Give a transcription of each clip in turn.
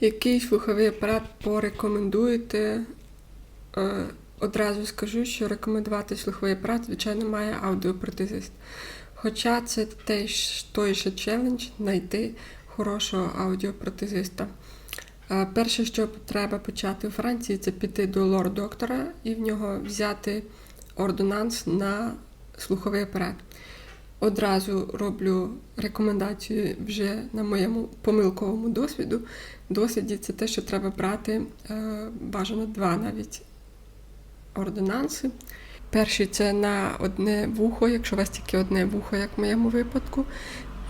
Який слуховий апарат порекомендуєте? Е, Одразу скажу, що рекомендувати слуховий апарат, звичайно, має аудіопротезист. Хоча це теж той же челендж знайти хорошого аудіопротезиста. Е, Перше, що треба почати у Франції, це піти до лор-доктора і в нього взяти ордонанс на слуховий апарат. Одразу роблю рекомендацію вже на моєму помилковому досвіду. Досвіді це те, що треба брати е, бажано два навіть ординанси. Перший це на одне вухо, якщо у вас тільки одне вухо, як в моєму випадку.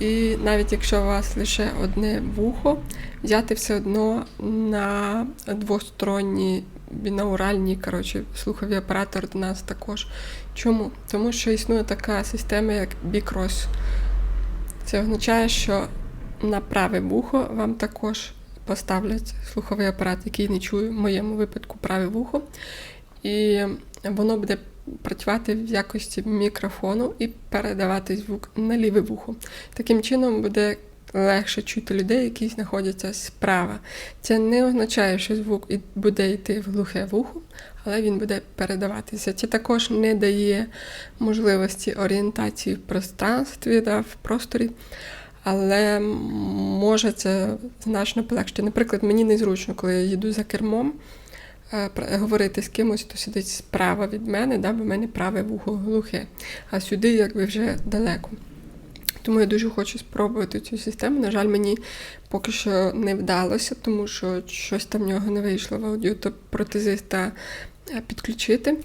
І навіть якщо у вас лише одне вухо, взяти все одно на двосторонні бінауральні коротше, слухові апарати ордонанс також. Чому? Тому що існує така система, як бікрос. Це означає, що на праве вухо вам також поставлять слуховий апарат, який не чує в моєму випадку праве вухо. І воно буде працювати в якості мікрофону і передавати звук на ліве вухо. Таким чином буде легше чути людей, які знаходяться справа. Це не означає, що звук буде йти в глухе вухо, але він буде передаватися. Це також не дає можливості орієнтації в пространстві, да, в просторі. Але може це значно полегшити. Наприклад, мені незручно, коли я їду за кермом, говорити з кимось, хто сидить справа від мене, да, бо в мене праве вухо глухе, а сюди якби вже далеко. Тому я дуже хочу спробувати цю систему. На жаль, мені поки що не вдалося, тому що щось там в нього не вийшло в аудіо, то протезиста е, підключити.